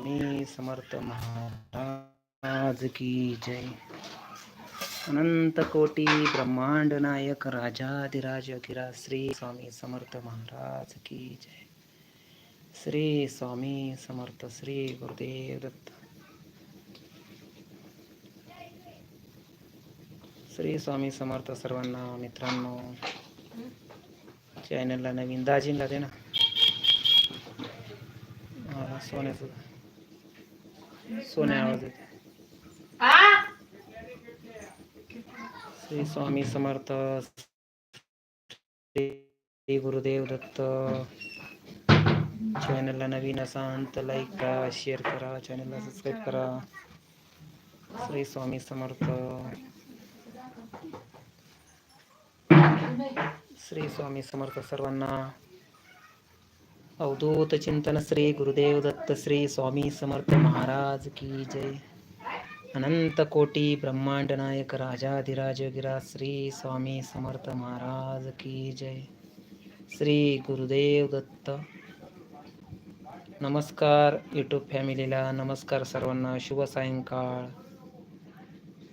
स्वामी समर्थ महाराज की जय। अनंत कोटी ब्रह्मांड नायक राजाधिराज किरा श्री स्वामी समर्थ महाराज की जय। श्री स्वामी समर्थ श्री गुरुदेव दत्त। श्री स्वामी समर्थ सर्वांना मित्रांनो चॅनलला नवीन दाजींला दे ना. सोन्याचं सोन्या आवाज श्री स्वामी समर्थ श्री गुरुदेव दत्त. चॅनलला नवीन असाल तर लाईक करा शेअर करा चॅनलला सबस्क्राईब करा. श्री स्वामी समर्थ. श्री स्वामी समर्थ सर्वांना. अवधूत चिंतन श्री गुरुदेव दत्त श्री स्वामी समर्थ महाराज की जय. अनंत कोटी ब्रह्मांड नायक राजाधिराज गिरा श्री स्वामी समर्थ महाराज की जय. श्री गुरुदेव दत्त. नमस्कार यूट्यूब फॅमिलीला नमस्कार सर्वांना शुभ सायंकाळ.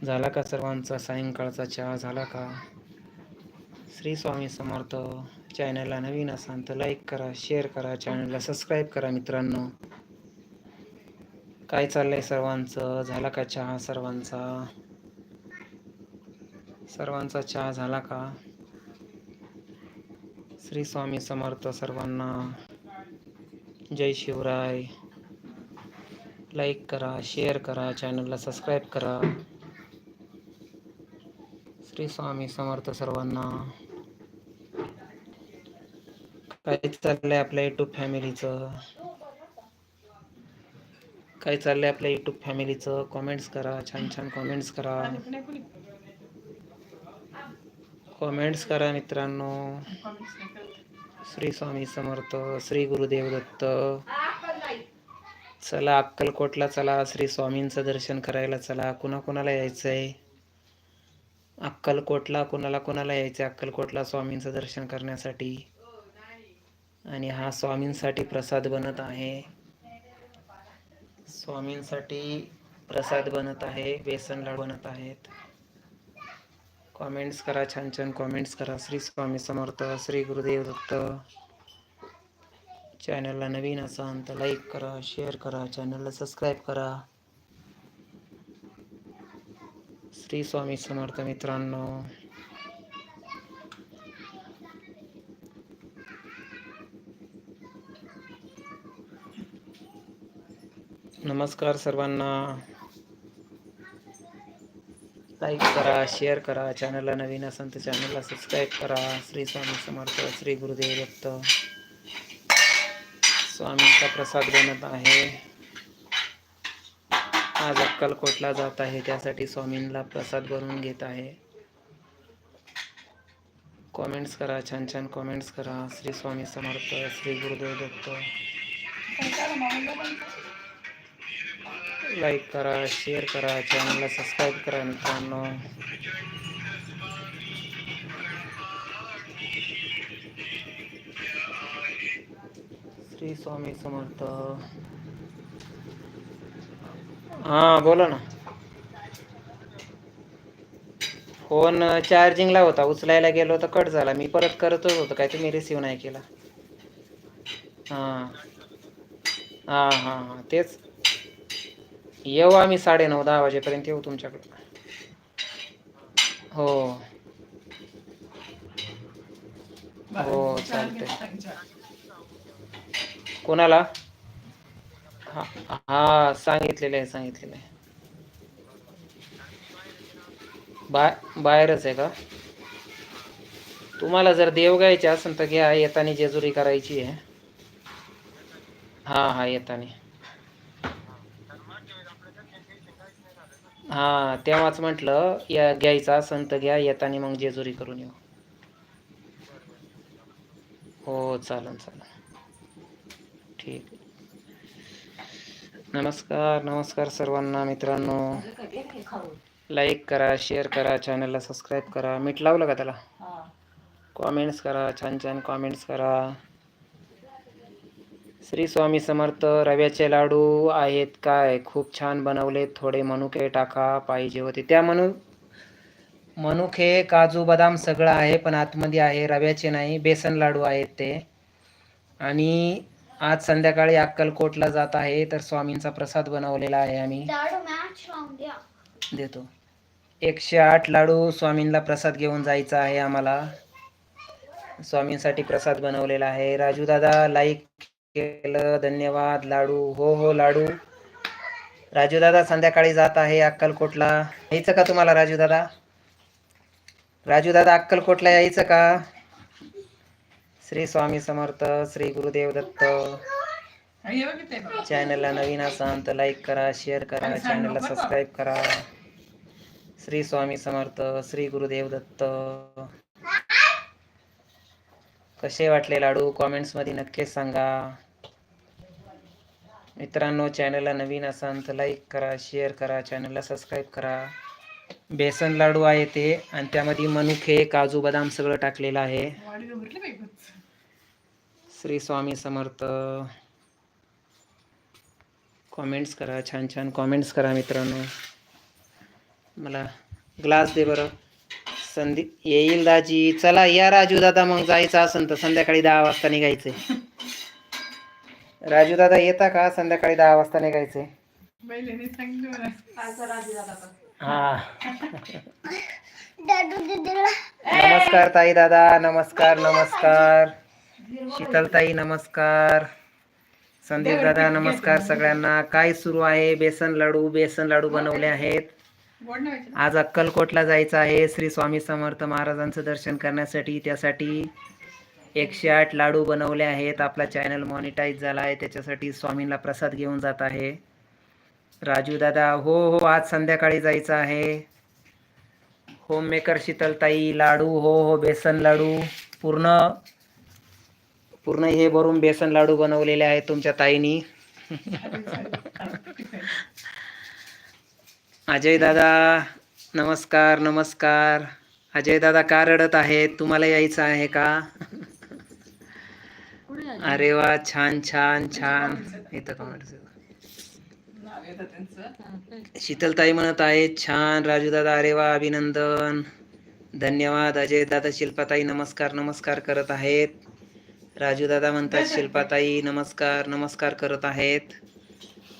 झाला का सर्वांचा सायंकाळचा चहा झाला का? श्री स्वामी समर्थ. चॅनलला नवीन असाल तर लाईक करा शेअर करा चॅनलला सबस्क्राईब करा मित्रांनो. काय चाललंय सर्वांचं? झाला का चहा सर्वांचा? सर्वांचा चहा झाला का? श्री स्वामी समर्थ सर्वांना. जय शिवराय. लाईक करा शेअर करा चॅनलला सबस्क्राईब करा. श्री स्वामी समर्थ सर्वांना. काय चाललंय आपल्या युट्यूब फॅमिलीचं काय चाललंय आपल्या युट्यूब फॅमिलीचं कॉमेंट्स करा छान छान कॉमेंट्स करा. कॉमेंट्स करा मित्रांनो. श्री स्वामी समर्थ श्री गुरुदेव दत्त. चला अक्कलकोटला चला श्री स्वामींचं दर्शन करायला चला. कुणा कुणाला यायचंय? अक्कलकोटला कुणाला कुणाला यायचं अक्कलकोटला स्वामींचं दर्शन करण्यासाठी? आणि हा स्वामींसाठी प्रसाद बनत आहे. स्वामींसाठी प्रसाद बनत आहे बेसन लाडू बनत आहेत. कॉमेंट्स करा छान छान कॉमेंट्स करा. श्री स्वामी समर्थ श्री गुरुदेव दत्त. चॅनलला नवीन असाल तर लाईक करा शेअर करा चॅनलला सबस्क्राईब करा. श्री स्वामी समर्थ मित्रांनो. नमस्कार सर्वांना. लाईक करा शेअर करा चॅनलला नवीन असेल तर चॅनलला सबस्क्राईब करा. श्री स्वामी समर्थ श्री गुरुदेव दत्त स्वामींचा प्रसाद बनत आहे. आज अक्कलकोटला जात आहे त्यासाठी स्वामींना प्रसाद बनवून घेत आहे. कॉमेंट्स करा छान छान कॉमेंट्स करा. श्री स्वामी समर्थ श्री गुरुदेव दत्त लाईक करा शेअर करा चॅनलला सबस्क्राईब करा मित्रांनो. श्री स्वामी समर्थ. हां बोला ना. फोन चार्जिंगला होता. उचलायला गेलो तर कट झाला. मी परत करतच होतो. काय तुम्ही रिसिव्ह नाही केला. हां. हां हां हां. तेच. येऊ आम्ही साडेनऊ दहा वाजेपर्यंत येऊ तुमच्याकडे. हो. हो चालतंय. कोणाला? हा हा सांगितलेलं आहे सांगितलेलं आहे. बा बाहेरच आहे का? तुम्हाला जर देव घ्यायचे असेल तर घ्या येतानी जेजुरी करायची आहे. हा हा येतानी. हा तेव्हाच म्हटलं या घ्यायचं तर घ्या येतानी मग जेजुरी करून येऊ. हो चालेल चालेल ठीक. नमस्कार नमस्कार सर्वांना मित्रांनो. लाईक करा शेअर करा चॅनलला सबस्क्राईब करा. मीठ लावलं का त्याला? कॉमेंट्स करा छान छान कॉमेंट्स करा. श्री स्वामी समर्थ रव्याचे लाडू आहेत काय? खूप छान बनवले थोडे मनुके टाका पाहिजे होते. त्या मनु मनुके काजू बदाम सगळं आहे पण आतमध्ये आहे रव्याचे नाही बेसन लाडू आहेत ते. आणि आज संध्याकाळी अक्कलकोटला जात आहे तर स्वामींचा प्रसाद बनवलेला आहे आम्ही. देतो. एकशे आठ लाडू स्वामींना प्रसाद घेऊन जायचा आहे आम्हाला. स्वामींसाठी प्रसाद बनवलेला आहे. राजू दादा लाईक केलं. धन्यवाद. लाडू. हो हो लाडू. राजू दादा संध्याकाळी जात आहे अक्कलकोटला. यायचं का तुम्हाला राजू दादा राजू दादा अक्कलकोटला यायचं का? श्री स्वामी समर्थ श्री गुरुदेव दत्त. चॅनलला नवीन असाल तर लाईक करा शेअर करा चॅनलला सबस्क्राईब करा. श्री स्वामी समर्थ श्री गुरुदेव दत्त. कसे वाटले लाडू? कॉमेंट्समध्ये नक्कीच सांगा. मित्रांनो चॅनलला नवीन असाल तर लाईक करा शेअर करा चॅनलला सबस्क्राईब करा. बेसन लाडू आहे ते आणि त्यामध्ये मनुखे काजू बदाम सगळं टाकलेलं आहे. श्री स्वामी समर्थ. कॉमेंट्स करा छान छान कॉमेंट्स करा मित्रांनो. मला ग्लास दे बरं. संधी येईल दाजी. चला या राजू दादा मग जायचं असेल तर संध्याकाळी दहा वाजता निघायचंय. राजू दादा येता का? संध्याकाळी दहा वाजता निघायचंय हा. दादू दीदीला. नमस्कार ताई दादा नमस्कार नमस्कार. शीतलताई नमस्कार. संदीप दादा नमस्कार सगळ्यांना. काय सुरू आहे? बेसन लाडू बेसन लाडू बनवले आहेत. आज अक्कलकोटला जायचं आहे. श्री स्वामी समर्थ महाराजांचं दर्शन करण्यासाठी त्यासाठी एकशे आठ लाडू बनवले आहेत. आपला चॅनल मॉनिटाईज झाला आहे त्याच्यासाठी स्वामींना प्रसाद घेऊन जात आहे. राजू दादा हो हो आज संध्याकाळी जायचं आहे. होममेकर शीतलताई लाडू हो हो बेसन लाडू पूर्ण पूर्ण हे भरून बेसन लाडू बनवलेले आहेत तुमच्या ताईनी. अजय दादा नमस्कार नमस्कार. अजय दादा का रडत आहेत तुम्हाला यायचं आहे का? अरे वा छान छान छान. इथं comments आहेत. शीतलताई म्हणत आहेत छान राजू दादा अरे वा अभिनंदन. धन्यवाद अजय दादा शिल्पाताई नमस्कार नमस्कार करत आहेत. राजू दादा म्हणतात शिल्पाताई नमस्कार नमस्कार करत आहेत.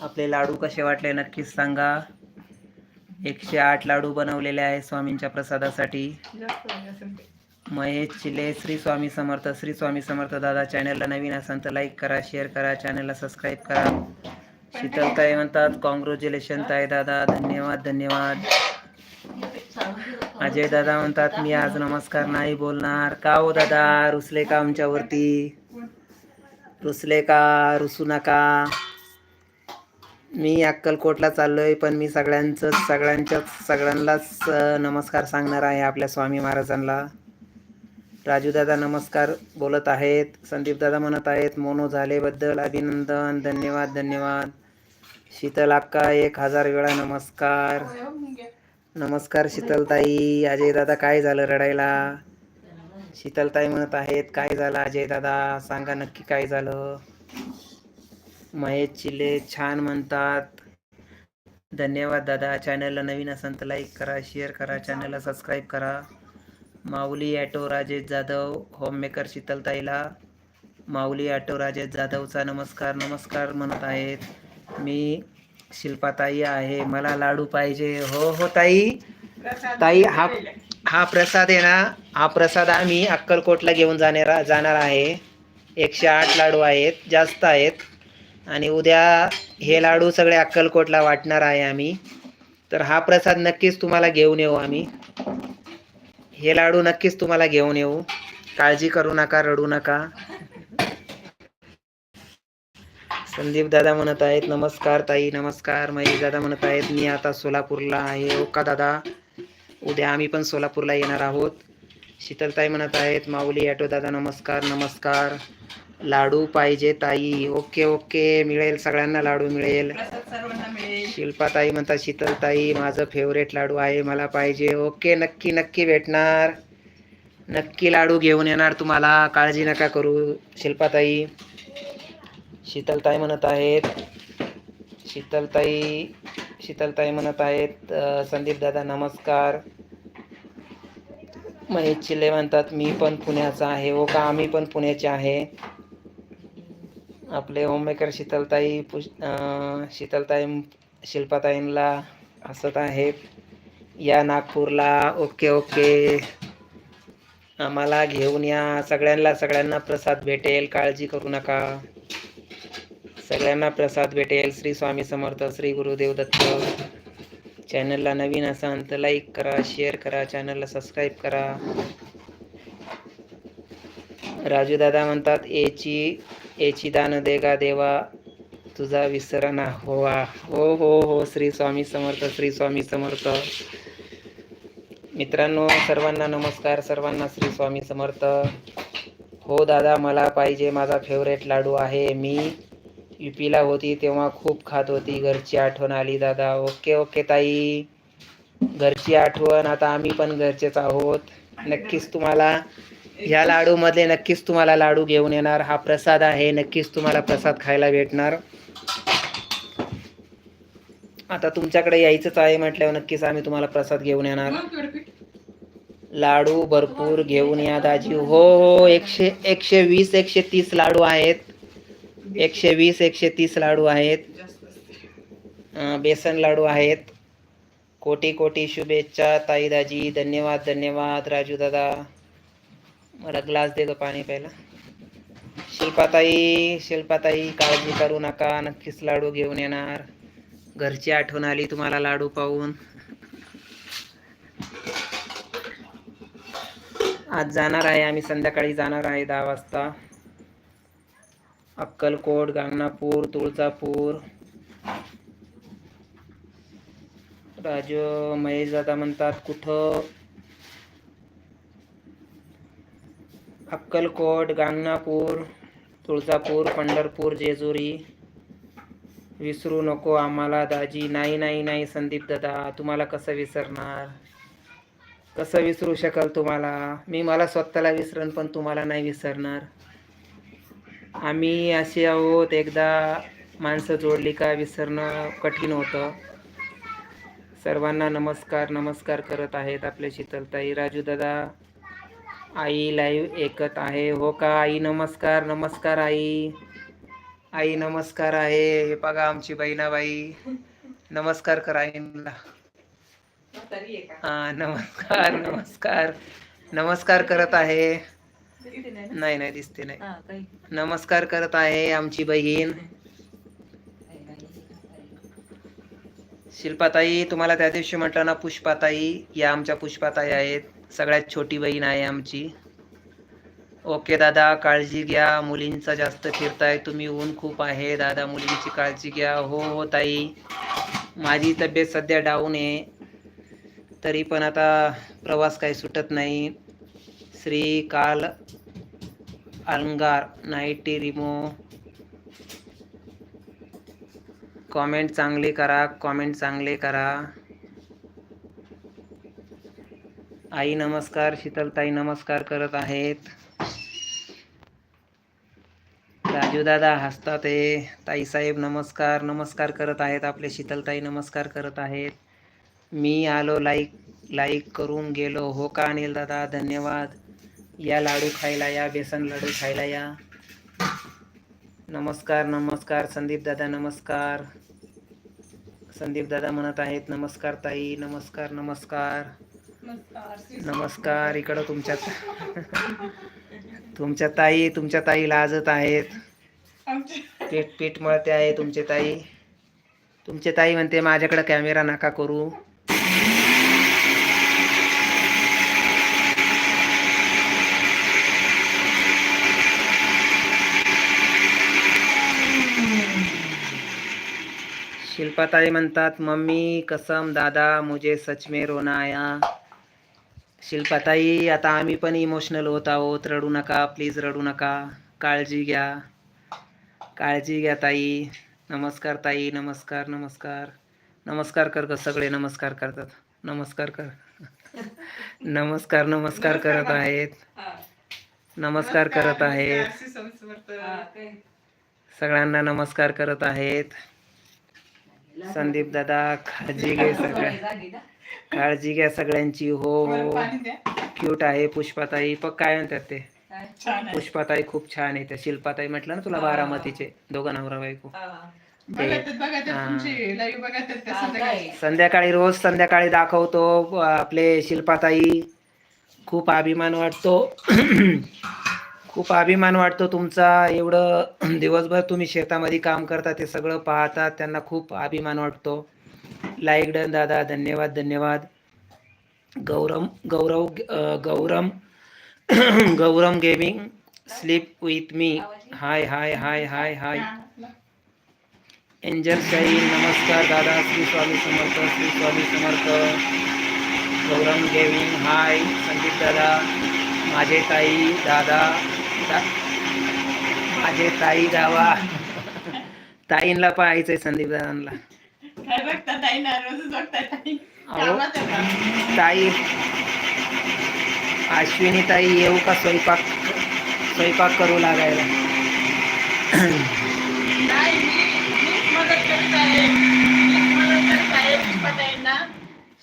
आपले लाडू कसे वाटले नक्कीच सांगा. एकशे आठ लाडू बनवलेले आहे स्वामींच्या प्रसादासाठी. महेश चिले श्री स्वामी समर्थ श्री स्वामी समर्थ दादा चॅनलला नवीन असाल तर लाईक करा शेअर करा चॅनलला सबस्क्राईब करा. शीतलताई म्हणतात कॉंग्रॅच्युलेशन ताई दादा धन्यवाद धन्यवाद. अजय दादा म्हणतात मी आज नमस्कार नाही बोलणार. का हो दादा? रुसले का आमच्यावरती? रुसले का? रुसू नका. मी अक्कलकोटला चाललोय पण मी सगळ्यांचंच सगळ्यांच्याच सगळ्यांनाच नमस्कार सांगणार आहे आपल्या स्वामी महाराजांना. राजू दादा नमस्कार बोलत आहेत. संदीप दादा म्हणत आहेत मोनो झालेबद्दल अभिनंदन धन्यवाद धन्यवाद. शीतल अक्का एक हजार वेळा नमस्कार. नमस्कार शीतलताई. अजय दादा काय झालं रडायला? शीतलताई म्हणत आहेत काय झालं अजय दादा सांगा नक्की काय झालं? महेश चिले छान म्हणतात धन्यवाद दादा. चॅनलला नवीन असाल तर लाईक करा शेअर करा चॅनलला सबस्क्राईब करा. माऊली ॲटो राजेश जाधव होममेकर शीतलताईला. माऊली ॲटो राजेश जाधवचा नमस्कार नमस्कार म्हणत आहेत. मी शिल्पाताई आहे. मला लाडू पाहिजे. हो हो ताई. ताई हा हा प्रसाद आहे ना? हा प्रसाद आम्ही अक्कलकोटला घेऊन जाणार जाणार आहे. एकशे आठ लाडू आहेत जास्त आहेत. आणि उद्या हे लाडू सगळे अक्कलकोटला वाटणार आहे आम्ही. तर हा प्रसाद नक्कीच तुम्हाला घेऊन येऊ आम्ही. हे लाडू नक्कीच तुम्हाला घेऊन येऊ. काळजी करू नका रडू नका. संदीप दादा म्हणत आहेत नमस्कार ताई नमस्कार. महेश दादा म्हणत आहेत मी आता सोलापूरला आहे. हो का दादा उद्या आम्ही पण सोलापूरला येणार आहोत. शीतलताई म्हणत आहेत माऊली ॲटो दादा नमस्कार नमस्कार. लाडू पाहिजे ताई. Okay okay. मिळेल सगळ्यांना लाडू मिळेल. शिल्पाताई म्हणतात शीतलताई माझं फेवरेट लाडू आहे मला पाहिजे. ओके नक्की नक्की भेटणार. नक्की लाडू घेऊन येणार तुम्हाला. काळजी नका करू शिल्पाताई. शीतलताई म्हणत आहेत. शीतलताई शीतलताई म्हणत आहेत संदीप दादा नमस्कार. महेश चिल्ले म्हणतात मी पण पुण्याचा आहे. हो का? आम्ही पण पुण्याचे आहे. आपले होममेकर शीतलताई पु शीतलताई शिल्पाताईंना हसत आहेत या नागपूरला ओके ओके. आम्हाला घेऊन या. सगळ्यांना सगळ्यांना प्रसाद भेटेल. काळजी करू नका. सगळ्यांना प्रसाद भेटेल. श्री स्वामी समर्थ श्री गुरुदेव दत्त. चॅनलला नवीन असाल तर लाईक करा शेअर करा चॅनलला सबस्क्राईब करा. राजू दादा म्हणतात एची एची दान देगा देवा तुझा विसरणा होवा हो हो हो श्री स्वामी समर्थ श्री स्वामी समर्थ. मित्रांनो सर्वांना नमस्कार सर्वांना श्री स्वामी समर्थ. हो दादा मला पाहिजे माझा फेवरेट लाडू आहे. मी युपीला होती तेव्हा खूप खात होती. घरची आठवण आली दादा. ओके ओके ताई. घरची आठवण आता आम्ही पण घरचेच आहोत. नक्कीच तुम्हाला ह्या लाडूमध्ये नक्कीच तुम्हाला लाडू घेऊन येणार. हा प्रसाद आहे नक्कीच तुम्हाला प्रसाद खायला भेटणार. आता तुमच्याकडे यायचंच आहे म्हटल्यावर नक्कीच आम्ही तुम्हाला प्रसाद घेऊन येणार. लाडू भरपूर घेऊन या दाजी. हो हो एकशे एकशे वीस एकशे तीस लाडू आहेत. एकशे वीस एकशे तीस लाडू आहेत. बेसन लाडू आहेत. कोटी कोटी शुभेच्छा ताई दाजी. धन्यवाद धन्यवाद राजू दादा. मला ग्लास दे पाणी प्यायला. शिल्पाताई शिल्पाताई काळजी करू नका नक्कीच लाडू घेऊन येणार. घरची आठवण आली तुम्हाला लाडू पाहून. आज जाणार आहे आम्ही संध्याकाळी जाणार आहे दहा वाजता. अक्कलकोट गांगणापूर तुळजापूर. राजू महेश दादा म्हणतात कुठं? अक्कलकोट गांगणापूर तुळजापूर पंढरपूर जेजुरी. विसरू नको आम्हाला दाजी. नाही नाही नाही संदीप दादा तुम्हाला कसं विसरणार? कसं विसरू शकाल तुम्हाला? मी मला स्वतःला विसरन पण तुम्हाला नाही विसरणार. आम्ही असे आहोत एकदा माणसं जोडली का विसरणं कठीण होतं. सर्वांना नमस्कार नमस्कार करत आहेत आपले शीतलताई. राजू दादा आई लाईव्ह ऐकत आहे. हो का? आई नमस्कार नमस्कार आई. आई नमस्कार आहे. हे बघा आमची बहिणाबाई. नमस्कार कर आईला हा नमस्कार नमस्कार. नमस्कार करत आहे. नाही नाही दिसते नाही. नमस्कार करत आहे आमची बहीण. शिल्पाताई तुम्हाला त्या दिवशी म्हटलं ना पुष्पाताई या आमच्या पुष्पाताई आहेत. सगळ्यात छोटी बहीण आहे आमची. ओके दादा काळजी घ्या. मुलींचा जास्त फिरताय तुम्ही ऊन खूप आहे. दादा मुलींची काळजी घ्या. हो हो ताई. माझी तब्येत सध्या डाऊन आहे. तरी पण आता प्रवास काही सुटत नाही. श्री काल अलंगार नाईटी रिमो. कॉमेंट चांगले करा कॉमेंट चांगले करा. आई नमस्कार शीतलताई नमस्कार करत आहेत. राजू दादा हसतात आहे ताईसाहेब नमस्कार नमस्कार करत आहेत. आपले शीतलताई नमस्कार करत आहेत. मी आलो लाईक लाईक करून गेलो. हो का अनिल दादा? धन्यवाद. या लाडू खायला या बेसन लाडू खायला या. नमस्कार नमस्कार. संदीप दादा नमस्कार. संदीप दादा म्हणत आहेत नमस्कार ताई नमस्कार नमस्कार. नमस्कार इकडं तुमच्या तुमच्या ताई तुमच्या ताई लाजत आहेत. पीठ पीठ मळते आहे तुमचे ताई. तुमचे ताई म्हणते माझ्याकडे कॅमेरा नका करू. शिल्पाताई म्हणतात मम्मी कसम दादा मुझे सच में रोना आया. शिल्पाताई आता आम्ही पण इमोशनल होत आहोत. रडू नका प्लीज रडू नका. काळजी घ्या. काळजी घ्या ताई. नमस्कार ताई नमस्कार नमस्कार. नमस्कार कर ग सगळे नमस्कार करतात. नमस्कार कर. नमस्कार नमस्कार करत आहेत. नमस्कार करत आहेत. सगळ्यांना नमस्कार करत आहेत. संदीप दादा काळजी घे सगळ्या. काळजी घ्या सगळ्यांची. हो हो. क्यूट आहे पुष्पाताई. पण काय म्हणतात ते? पुष्पाताई खूप छान आहे त्या शिल्पाताई म्हटलं ना तुला बारामतीचे. दोघं नवरा बायको. संध्याकाळी रोज संध्याकाळी दाखवतो आपले शिल्पाताई. खूप अभिमान वाटतो. खूप अभिमान वाटतो तुमचा. एवढं दिवसभर तुम्ही शेतामध्ये काम करता ते सगळं पाहतात त्यांना खूप अभिमान वाटतो. लाईक डन दादा धन्यवाद धन्यवाद. गौरम गौरव गौरम गौरम gaming sleep with me hi hi hi hi hi Angel Shahi नमस्कार दादा श्री स्वामी समर्थ श्री स्वामी समर्थ. गौरम गेमिंग हाय संदीप दादा. माझे ताई दादा दा, माझे ताई दावा. ताईंला पाहायचंय संदीप दादांना ताई? अश्विनी ताई येऊ का स्वयंपाक? स्वयंपाक करू लागायला.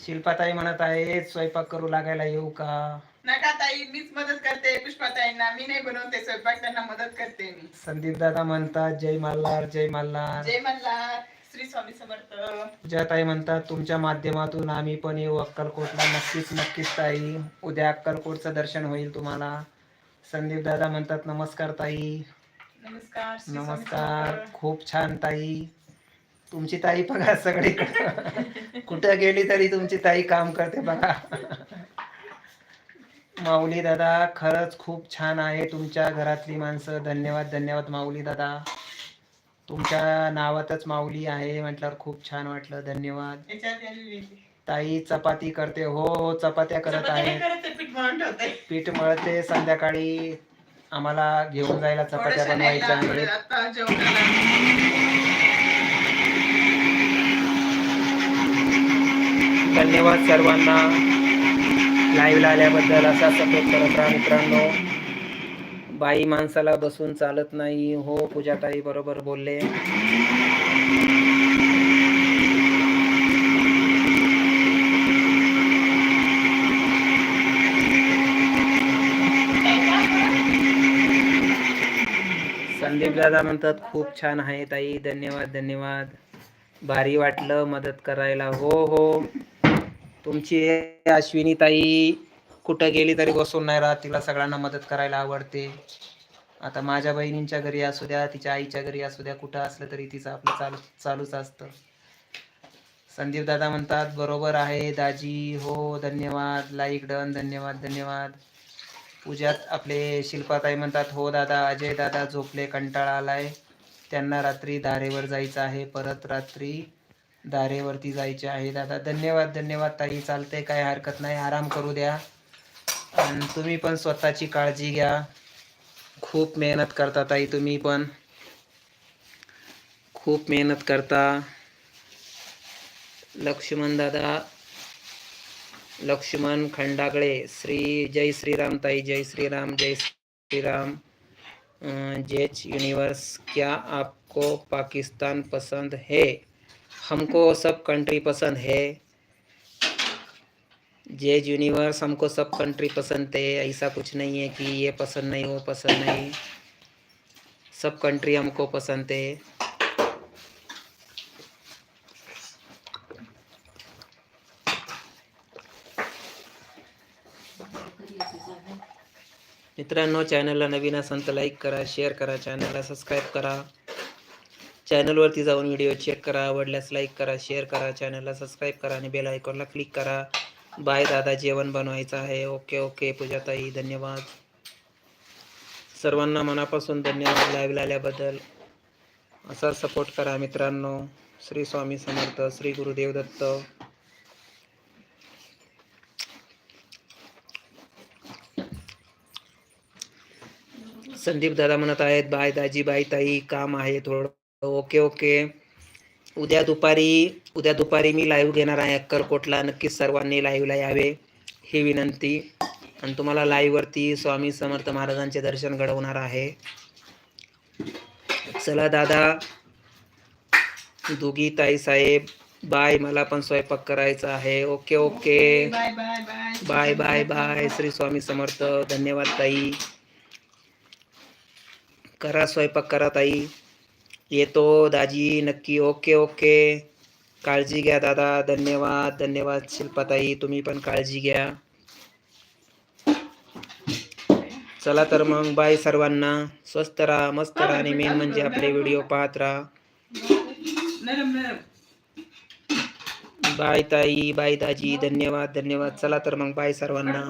शिल्पाताई म्हणत आहे स्वयंपाक करू लागायला येऊ का? नका ताई मीच मदत करते पुष्पाताईंना. मी नाही बनवते स्वयंपाक त्यांना मदत करते मी. संदीप दादा म्हणतात जय मल्हार जय मल्हार. जय मल्हार. श्री स्वामी समर्थ. पूजाताई म्हणतात तुमच्या माध्यमातून आम्ही पण येऊ अक्कलकोटला. नक्कीच नक्कीच ताई. उद्या अक्कलकोटचं दर्शन होईल तुम्हाला. संदीप दादा म्हणतात नमस्कार ताई. नमस्कार श्री स्वामी नमस्कार. समर्थ. खूप छान ताई. तुमची ताई बघा सगळीकडे. कुठं गेली तरी तुमची ताई काम करते बघा. माऊली दादा खरंच खूप छान आहे तुमच्या घरातली माणसं. धन्यवाद धन्यवाद माऊली दादा. तुमच्या नावातच माऊली आहे म्हटल्यावर खूप छान वाटलं. धन्यवाद. ताई चपाती करते. हो हो चपात्या करत आहे पीठ मळते. संध्याकाळी आम्हाला घेऊन जायला चपात्या बनवायच्या धन्यवाद सर्वांना. लाईव्हला आल्याबद्दल असा सपोर्ट करत राहा मित्रांनो. बाई माणसाला बसून चालत नाही. हो पूजाताई बरोबर बोलले. संदीप दादा म्हणतात खूप छान आहे ताई. धन्यवाद धन्यवाद. भारी वाटलं मदत करायला. हो हो. तुमची अश्विनी ताई कुठं गेली तरी बसून नाही राहत तिला सगळ्यांना मदत करायला आवडते. आता माझ्या बहिणींच्या घरी असू द्या तिच्या आईच्या घरी असू द्या कुठं असलं तरी तिचं आपलं चालू चालूच असतं. संदीप दादा म्हणतात बरोबर आहे दाजी हो धन्यवाद लाईक डन धन्यवाद धन्यवाद. पूजात आपले शिल्पाताई म्हणतात हो दादा अजय दादा झोपले कंटाळा आलाय. त्यांना रात्री धारेवर जायचं आहे परत रात्री धारेवरती जायचे आहे. दादा धन्यवाद धन्यवाद ताई चालते काय हरकत नाही आराम करू द्या. आणि तुम्ही पण स्वतःची काळजी घ्या. खूप मेहनत करता ताई तुम्ही पण. खूप मेहनत करता. लक्ष्मण दादा लक्ष्मण खंडागळे श्री जय श्रीराम ताई जय श्रीराम जय श्रीराम. जेच यूनिवर्स क्या आपको पाकिस्तान पसंद है? हमको सब कंट्री पसंद है. जेज यूनिवर्स हमको सब कंट्री पसंद है ऐसा कुछ नहीं है कि ये पसंद नहीं वो पसंद नहीं। सब कंट्री हमको पसंद है मित्रांनो चॅनलला नवीन असाल तर लाईक करा शेअर करा चॅनलला सबस्क्राईब करा. चॅनलवरती जाऊन व्हिडिओ चेक करा आवडल्यास लाईक करा शेअर करा चॅनलला सबस्क्राईब करा आणि बेल आयकॉनला क्लिक करा. बाय दादा जेवण बनवायचं आहे. ओके ओके पूजाताई धन्यवाद. सर्वांना मनापासून धन्यवाद लाईव्ह आल्याबद्दल. असा सपोर्ट करा मित्रांनो. श्री स्वामी समर्थ श्री गुरुदेव दत्त. संदीप दादा म्हणत आहेत बाय दाजी बाय ताई काम आहे थोडं. Okay okay. उद्या दुपारी उद्या दुपारी मी लाईव्ह घेणार आहे अक्कलकोटला. नक्कीच सर्वांनी लाईव्हला यावे ही विनंती. आणि तुम्हाला लाईव्हवरती स्वामी समर्थ महाराजांचे दर्शन घडवणार आहे. चला दादा दुगी ताई साहेब बाय मला पण स्वयंपाक करायचा आहे. Okay okay bye bye bye Shri Swami Samarth. धन्यवाद ताई. करा स्वयंपाक करा ताई. येतो दाजी, नक्की ओके ओके। काळजी घ्या दादा, धन्यवाद धन्यवाद शिल्पाताई, तुम्ही पण काळजी घ्या. चला तर मग, बाय सर्वांना. स्वस्त राहा, मस्त राहा आणि मेन म्हणजे आपले व्हिडिओ पाहत राहा. बाय ताई, बाय दाजी, धन्यवाद धन्यवाद. चला तर मग, बाय सर्वांना.